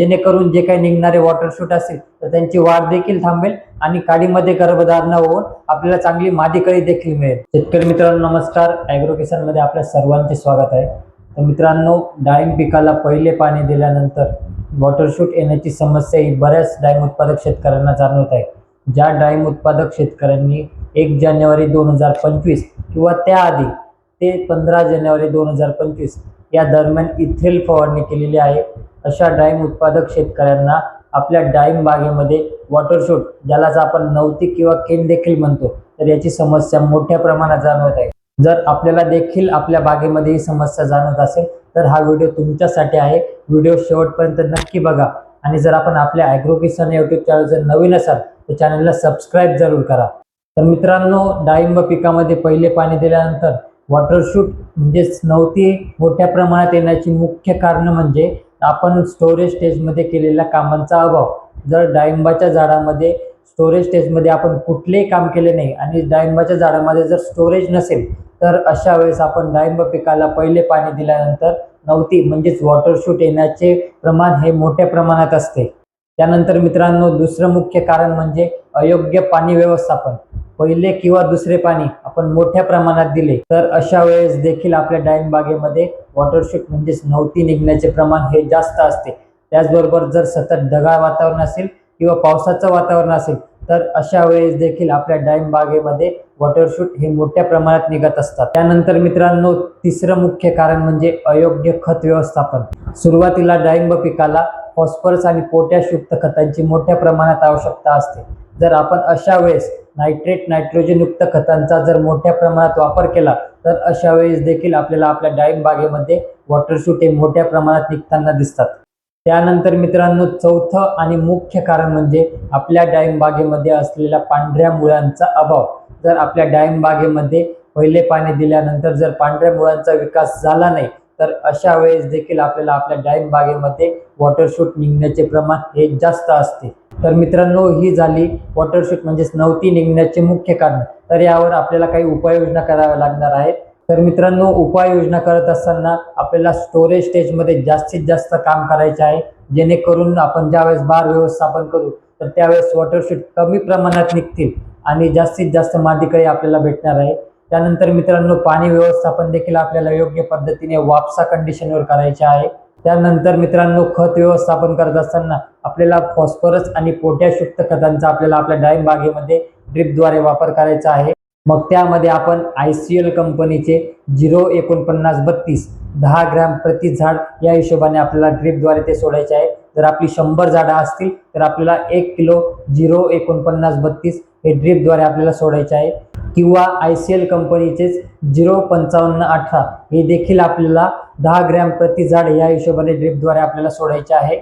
जेणेकरून जे काही निघणारे वॉटरशूट असतील असेल तर त्यांची वाढ देखील थांबेल आणि काडीमध्ये गर्भधारणा होऊन आपल्याला चांगली मादी कळी देखील मिळेल. शेतकरी मित्रांनो नमस्कार. ॲग्रो किसनमध्ये आपल्या सर्वांचे स्वागत आहे. तर मित्रांनो डाळिंब पिकाला पहिले पाणी दिल्यानंतर वॉटरशूट येण्याची समस्या ही बऱ्याच डाळिंब उत्पादक शेतकऱ्यांना जाणवत आहे. ज्या डाळिंब उत्पादक शेतकऱ्यांनी एक जानेवारी दोन हजार पंचवीस किंवा त्याआधी ते पंधरा जानेवारी दोन हजार पंचवीस या दरम्यान इथेल फवारणी केलेली आहे. अशा डाळिंब उत्पादक शेतकऱ्यांना आपल्या डाळिंब बागेमध्ये वॉटरशूट ज्यालाच आपण नवती किंवा केन देखील म्हणतो तर याची समस्या मोठ्या प्रमाणात जाणवत आहे. जर आपल्याला देखील आपल्या बागेमध्ये ही समस्या जाणवत असेल तर हा व्हिडिओ तुमच्यासाठी आहे. व्हिडिओ शेवटपर्यंत नक्की बघा. आणि जर आपण आपल्या ॲग्रो किसान यूट्यूब चॅनल जर नवीन असाल तर चॅनलला सबस्क्राईब जरूर करा. तर मित्रांनो डाळिंब पिकामध्ये पहिले पाणी दिल्यानंतर वॉटरशूट म्हणजेच नवती मोठ्या प्रमाणात येण्याची मुख्य कारण म्हणजे आपण स्टोरेज स्टेजमध्ये केलेल्या कामांचा अभाव. जर डाळिंबाच्या झाडामध्ये स्टोरेज स्टेजमध्ये आपण कुठलेही काम केले नाही आणि डाळिंबाच्या झाडामध्ये जर स्टोरेज नसेल तर अशा वेळेस आपण डाळिंब पिकाला पहिले पाणी दिल्यानंतर नवती म्हणजेच वॉटरशूट येण्याचे प्रमाण हे मोठ्या प्रमाणात असते. त्यानंतर मित्रांनो दुसरं मुख्य कारण म्हणजे अयोग्य पाणी व्यवस्थापन. पहिले किंवा दुसरे पाणी आपण मोठ्या प्रमाणात दिले तर अशा वेळेस देखील आपल्या डाळिंब बागेमध्ये वॉटरशूट म्हणजेच नवती निघण्याचे प्रमाण हे जास्त असते. त्याचबरोबर जर सतत ढगाळ वातावरण असेल किंवा पावसाचं वातावरण असेल तर अशा वेळेस देखील आपल्या डाळिंब बागेमध्ये वॉटरशूट हे मोठ्या प्रमाणात निघत असतात. त्यानंतर मित्रांनो तिसरं मुख्य कारण म्हणजे अयोग्य खत व्यवस्थापन. सुरुवातीला डाळिंब पिकाला फॉस्फरस आणि पोटॅशयुक्त खतांची मोठ्या प्रमाणात आवश्यकता असते. जर आपण अशा वेळेस नायट्रेट नायट्रोजन युक्त खतांचा जर मोठ्या प्रमाणात वापर केला तर अशा वेळेस देखील आपल्याला आपल्या डाळिंब बागेमध्ये वॉटरशूट हे मोठ्या प्रमाणात निघताना दिसतात. त्यानंतर मित्रांनो चौथं आणि मुख्य कारण म्हणजे आपल्या डाळिंब बागेमध्ये असलेल्या पांढऱ्या मुळांचा अभाव. जर आपल्या डाळिंब बागेमध्ये पहिले पाणी दिल्यानंतर जर पांढऱ्या मुळांचा विकास झाला नाही तर अशा वेळेस देखील आपल्याला आपल्या डाळिंब बागेमध्ये वॉटरशूट निघण्याचे प्रमाण हे जास्त असते. तर मित्रांनो ही झाली वॉटरशूट म्हणजेच नवती निघण्याचे मुख्य कारण. तर यावर आपल्याला काही उपाययोजना कराव्या लागणार आहेत. तर मित्रांनो उपाययोजना करत असताना आपल्याला स्टोरेज स्टेजमध्ये जास्तीत जास्त काम करायचे आहे. जेणेकरून आपण ज्यावेळेस बार व्यवस्थापन करू तर त्यावेळेस वॉटरशूट कमी प्रमाणात निघतील आणि जास्तीत जास्त मादिकळी आपल्याला भेटणार आहे. त्यानंतर मित्रांनो पाणी व्यवस्थापन देखील आपल्याला योग्य पद्धतीने वापसा कंडिशनवर करायचे आहे. त्यानंतर मित्रांनो खत व्यवस्थापन करत असताना आपल्याला फॉस्फरस आणि पोटॅशयुक्त खतांचा आपल्याला आपल्या डाळिंब बागेमध्ये ड्रिपद्वारे वापर करायचा आहे. मग त्यामध्ये आपण आय सी एल कंपनीचे झिरो एकोणपन्नास बत्तीस दहा ग्रॅम प्रति झाड या हिशोबाने आपल्याला ड्रिपद्वारे ते सोडायचे आहे. जर आपली शंभर झाडं असतील तर आपल्याला एक किलो झिरो एकोणपन्नास बत्तीस हे ड्रिपद्वारे आपल्याला सोडायचे आहे. किंवा आय सी एल कंपनीचेच झिरो पंचावन्न अठरा. हे देखील आपल्याला दहा ग्रॅम प्रति झाड या हिशोबाने ड्रिपद्वारे आपल्याला सोडायचे आहे.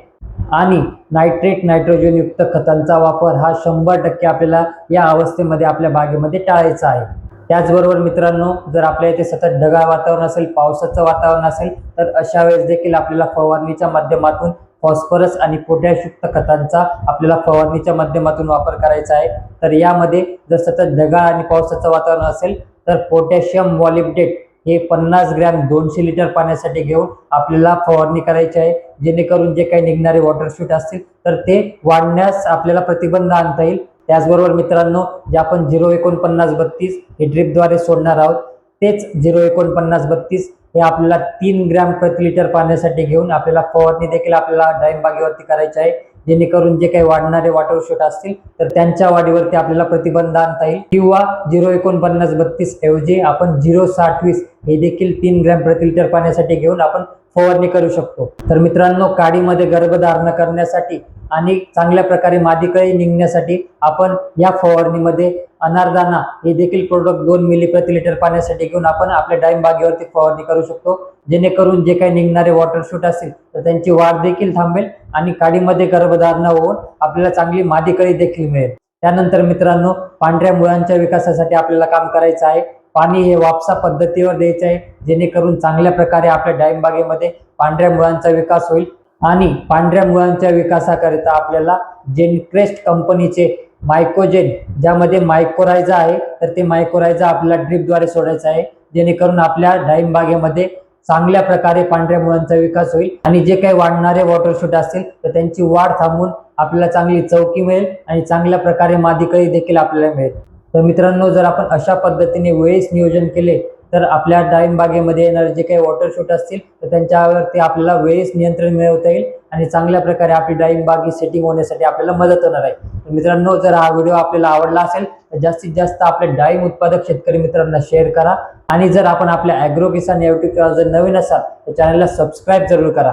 आणि नायट्रेट नायट्रोजनयुक्त खतांचा वापर हा शंभर टक्के आपल्याला या अवस्थेमध्ये आपल्या बागेमध्ये टाळायचा आहे. त्याचबरोबर मित्रांनो जर आपल्या इथे सतत ढगाळ वातावरण असेल पावसाचं वातावरण असेल तर अशा वेळेस देखील आपल्याला फवारणीच्या माध्यमातून फॉस्फरस आणि पोटॅशयुक्त खतांचा आपल्याला फवारणीच्या माध्यमातून वापर करायचा आहे. तर यामध्ये जर सतत ढगाळ आणि पावसाचं वातावरण असेल तर पोटॅशियम वॉलिबडेट हे पन्नास ग्रॅम दोनशे लिटर पाण्यासाठी घेऊन आपल्याला फवारणी करायची आहे. जेणेकरून जे काही निघणारे वॉटरशूट असतील तर ते वाढण्यास आपल्याला प्रतिबंध आणता येईल. त्याचबरोबर मित्रांनो जे आपण झिरो एकोणपन्नास बत्तीस हे ड्रिपद्वारे सोडणार आहोत तेच झिरो एकोणपन्नास बत्तीस हे आपल्याला तीन ग्रॅम प्रति लिटर पाण्यासाठी घेऊन आपल्याला फवारणी देखील आपल्याला डाळिंब बागेवरती करायची आहे. जेणेकरून जे काही वाढणारे वॉटर शूट असतील तर त्यांच्या वाढीवरती आपल्याला प्रतिबंध आणता येईल. किंवा झिरो एकोणपन्नास बत्तीस ऐवजी आपण झिरो साठवीस हे देखील तीन ग्रॅम प्रति लिटर पाण्यासाठी घेऊन आपण फवारणी करू शकतो. तर मित्रांनो काडीमध्ये गर्भधारणा करण्यासाठी आणि चांगल्या प्रकारे मादीकळी निघण्यासाठी आपण या फवारणीमध्ये अनारदाना हे देखील प्रोडक्ट दोन मिली प्रति लिटर पाण्यासाठी घेऊन आपण आपल्या डाळिंब बागेवरती फवारणी करू शकतो. जेणेकरून जे काही निघणारे वॉटर शूट असतील तर त्यांची वाढ देखील थांबेल आणि काडीमध्ये गर्भधारणा होऊन आपल्याला चांगली मादीकळी देखील मिळेल. त्यानंतर मित्रांनो पांढऱ्या मुळांच्या विकासासाठी आपल्याला काम करायचं आहे. पाणी हे वापसा पद्धतीवर द्यायचं आहे जेणेकरून चांगल्या प्रकारे आपल्या डाळिंब बागेमध्ये पांढऱ्या मुळांचा विकास होईल. आणि पांढऱ्या मुळांच्या विकासाकरिता आपल्याला जेनक्रेस्ट कंपनीचे मायकोजेन ज्यामध्ये मायकोरायझा आहे तर ते मायकोरायझा आपल्याला ड्रिपद्वारे सोडायचं आहे. जेणेकरून आपल्या डाळिंब बागेमध्ये चांगल्या प्रकारे पांढऱ्या मुळांचा विकास होईल. आणि जे काही वाढणारे वॉटरशूट असतील तर त्यांची वाढ थांबून आपल्याला चांगली चौकी मिळेल आणि चांगल्या प्रकारे मादीकळी देखील आपल्याला मिळेल. तर मित्रांनो जर आपण अशा पद्धतीने वेळेस नियोजन केले तर आपल्या डाळिंबागेमध्ये येणारे जे काही वॉटर शूट असतील तर त्यांच्यावरती आपल्याला वेळेस नियंत्रण मिळवता येईल आणि चांगल्या प्रकारे आपली डाळिंबाग ही सेटिंग होण्यासाठी आपल्याला मदत होणार आहे. तर मित्रांनो जर हा व्हिडिओ आपल्याला आवडला असेल तर जास्तीत जास्त आपल्या डाळिंब उत्पादक शेतकरी मित्रांना शेअर करा. आणि जर आपण आपल्या अॅग्रो किसान या युट्यूब चॅनल जर नवीन असाल तर चॅनलला सबस्क्राईब जरूर करा.